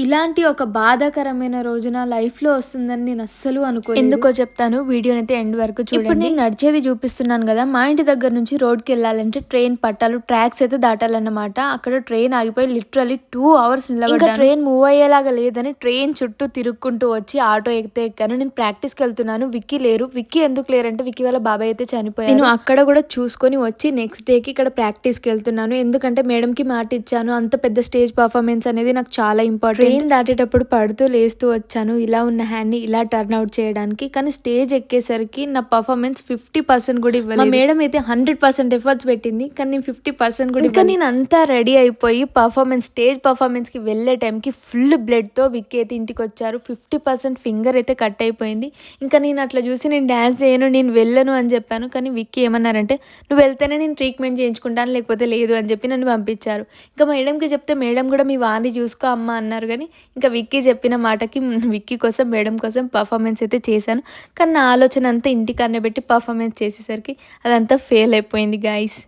ఇలాంటి ఒక బాధాకరమైన రోజు నా లైఫ్‌లో వస్తుందని నేను అస్సలు అనుకోలేదు. ఎందుకో చెప్తాను. వీడియోనైతే ఎండ్ వరకు చూడండి. నేను నడిచేది చూపిస్తున్నాను గదా! మా ఇంటి దగ్గర నుంచి రోడ్‌కెళ్ళాలంటే ట్రైన్ పట్టాలు, ట్రాక్స్ అయితే దాటాలన్నమాట. అక్కడ ట్రైన్ ఆగిపోయి లిటరల్లీ 2 అవర్స్ నిలబడ్డాను. ఇంకా ట్రైన్ మూవ్ అయ్యేలాగా లేదని ట్రైన్ చుట్టూ తిరుక్కుంటూ వచ్చి ఆటో ఎక్కితే ఎక్కాను. నేను ప్రాక్టీస్‌కెళ్తున్నాను. విక్కీ లేరు. విక్కీ ఎందుకు లేరంటే విక్కీ వాళ్ళ బాబాయ్ అయితే చనిపోయారు. నేను అక్కడ కూడా చూసుకొని వచ్చి నెక్స్ట్ డేకి ఇక్కడ ప్రాక్టీస్‌కెళ్తున్నాను. ఎందుకంటే మేడంకి మాట ఇచ్చాను. అంత పెద్ద స్టేజ్ పర్ఫార్మెన్స్ అనేది నాకు చాలా ఇంపార్టెంట్. ట్రైన్ దాటేటప్పుడు పడుతూ లేస్తూ వచ్చాను. ఇలా ఉన్న హ్యాండ్‌ని ఇలా టర్న్ అవుట్ చేయడానికి. కానీ స్టేజ్ ఎక్కేసరికి నా పర్ఫార్మెన్స్ 50% కూడా ఇవ్వలేదు. మా మేడం అయితే 100% ఎఫర్ట్స్ పెట్టింది. కానీ నేను 50% కూడా ఇంకా నేను అంతా రెడీ అయిపోయి పర్ఫార్మెన్స్ స్టేజ్ పర్ఫార్మెన్స్‌కి వెళ్ళే టైంకి ఫుల్ బ్లడ్‌తో విక్కీ అయితే ఇంటికి వచ్చారు. 50% ఫింగర్ అయితే కట్ అయిపోయింది. ఇంకా నేను అట్లా చూసి నేను డాన్స్ చేయను, నేను వెళ్ళను అని చెప్పాను. కానీ విక్కీ ఏమన్నారంటే నువ్వు వెళ్తేనే నేను ట్రీట్మెంట్ చేయించుకుంటాను లేకపోతే లేదు అని చెప్పి నన్ను పంపించారు. ఇంకా మేడంకి చెప్తే మేడం కూడా మీ వాడిని చూసుకో అమ్మ అన్నారు కానీ ఇంకా విక్కీ చెప్పిన మాటకి విక్కీ కోసం మేడం కోసం పర్ఫార్మెన్స్ అయితే చేశాను. కానీ నా ఆలోచన అంతా ఇంటికాడనే పెట్టి పర్ఫార్మెన్స్ చేసేసరికి అదంతా ఫెయిల్ అయిపోయింది గాయస్